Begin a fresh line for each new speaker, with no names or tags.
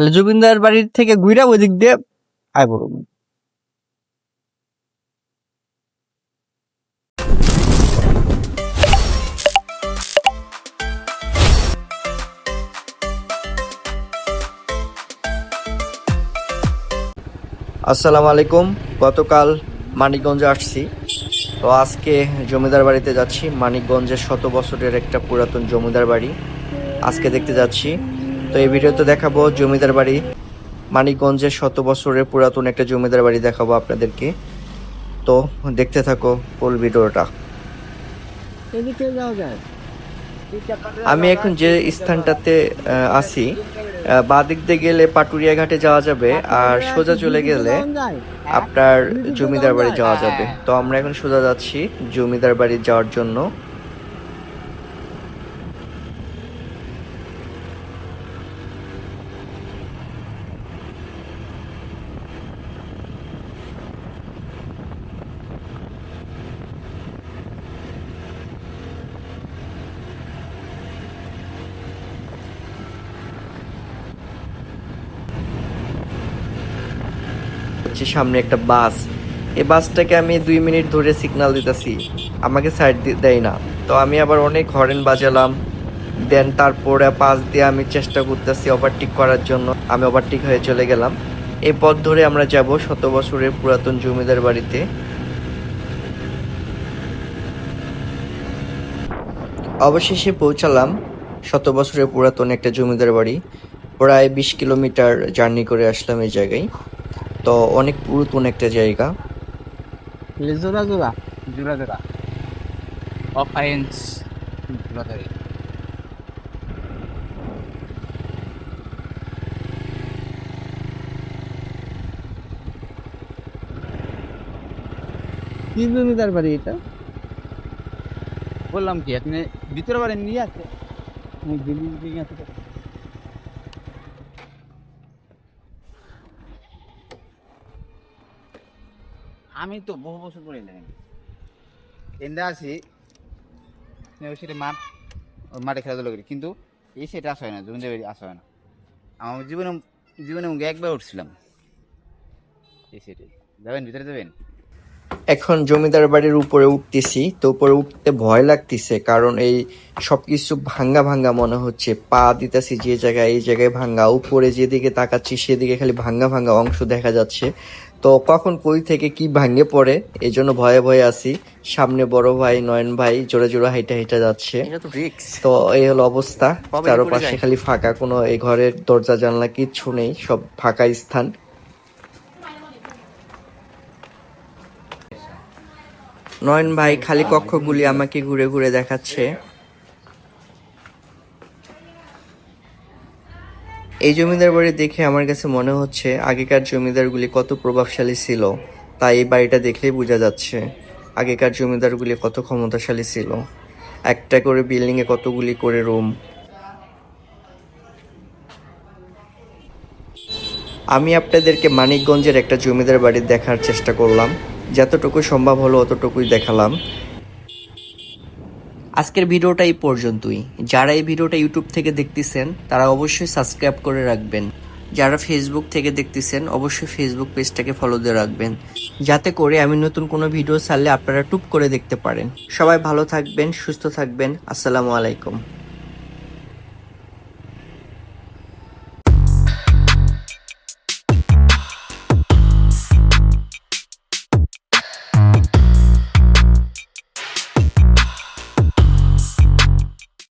তাহলে জুবিনদার বাড়ির থেকে ঘুরা ওই দিক দিয়ে আয় পড়ুন আসসালামু আলাইকুম, গতকাল মানিকগঞ্জে আসছি। তো আজকে জমিদার বাড়িতে যাচ্ছি। মানিকগঞ্জের শত বছরের একটা পুরাতন জমিদার বাড়ি। আজকে দেখতে যাচ্ছি তো এই ভিডিওতে দেখাবো জমিদার বাড়ি মানিকগঞ্জের শত বছরের পুরাতন একটা জমিদার বাড়ি দেখাবো আপনাদেরকে। তো দেখতে থাকো ফুল ভিডিওটা। আমি এখন যে স্থানটাতে আছি আহ, বাঁ দিয়ে গেলে পাটুরিয়া ঘাটে যাওয়া যাবে আর সোজা চলে গেলে আপনার জমিদার বাড়ি যাওয়া যাবে। তো আমরা এখন সোজা যাচ্ছি জমিদার বাড়ি যাওয়ার জন্য। হচ্ছে সামনে একটা বাস। এই বাসটাকে আমি দুই মিনিট ধরে সিগন্যাল দিতেছি। আমাকে সাইড দেয় না। তো আমি আবার অনেক হরেন বাজালাম। দেন তারপরে পাশ দিয়ে আমি চেষ্টা করতেছি ওভারটেক করার জন্য। আমি ওভারটেক হয়ে চলে গেলাম। এই পথ ধরে আমরা যাব শত বছরের পুরাতন জমিদার বাড়িতে। অবশেষে পৌঁছালাম শত বছরের পুরাতন একটা জমিদার বাড়ি। প্রায় বিশ কিলোমিটার জার্নি করে আসলাম এই জায়গায়। তো অনেক পুরাতন একটা জায়গা।
জোড়া জোড়া
জোড়া জোড়া। অফারেন্স জোড়া জোড়া।
কি জমিদার বাড়ি এটা?
বললাম কি আপনি ভিতরে বাড়ি নিয়ে আছে
বিল্ডিং আছে
আমি তো বহু বছর এলাম এন্দা আছি ওই সেটা মাঠ মাঠে খেলাধুলা করি, কিন্তু এই সেটা আসা হয় না, জমিদার বাড়ি আসা হয় না। আমার জীবনে জীবনে একবার উঠছিলাম। এই সেটাই। যাবেন, ভিতরে যাবেন?
এখন জমিদার বাড়ির উপরে উঠতেছি, তো উপরে উঠতে ভয় লাগতেছে, কারণ এই সব কিছু ভাঙ্গা ভাঙ্গা মনে হচ্ছে, পা দিতেছি যে জায়গায়, এই জায়গায় ভাঙ্গা, উপরে যেদিকে তাকাচ্ছি, সেদিকে খালি ভাঙ্গা ভাঙ্গা অংশ দেখা যাচ্ছে। তো কখন কই থেকে কি ভাঙে পড়ে এই জন্য ভয়ে ভয়ে আছি। সামনে বড় ভাই নয়ন ভাই জোরে জোরে হাইটা হাইটা যাচ্ছে। তো এই হলো অবস্থা। চারপাশে খালি ফাঁকা কোনো এই ঘরের দরজা জানলা কিচ্ছু নেই সব ফাঁকা স্থান। নয়ন ভাই খালি কক্ষগুলি আমাকে ঘুরে ঘুরে দেখাচ্ছে। এই জমিদার বাড়ি দেখে আমার কাছে মনে হচ্ছে আগেকার জমিদারগুলি কত প্রভাবশালী ছিল, তাই এই বাড়িটা দেখলেই বোঝা যাচ্ছে আগেকার জমিদারগুলি কত ক্ষমতাশালী ছিল। একটা করে বিল্ডিং এ কতগুলি করে রুম। আমি আপনাদেরকে মানিকগঞ্জের একটা জমিদার বাড়ি দেখার চেষ্টা করলাম। যতটুকু সম্ভব হলো অতটুকুই দেখালাম। আজকের ভিডিওটা এই পর্যন্তই। যারা এই ভিডিওটা ইউটিউব থেকে দেখতেছেন, তারা অবশ্যই সাবস্ক্রাইব করে রাখবেন। যারা ফেসবুক থেকে দেখতেছেন, অবশ্যই ফেসবুক পেজটাকে ফলো দিয়ে রাখবেন। যাতে করে আমি নতুন কোনো ভিডিও ছাড়লে আপনারা টুপ করে দেখতে পারেন। সবাই ভালো থাকবেন, সুস্থ থাকবেন। আসসালামু আলাইকুম।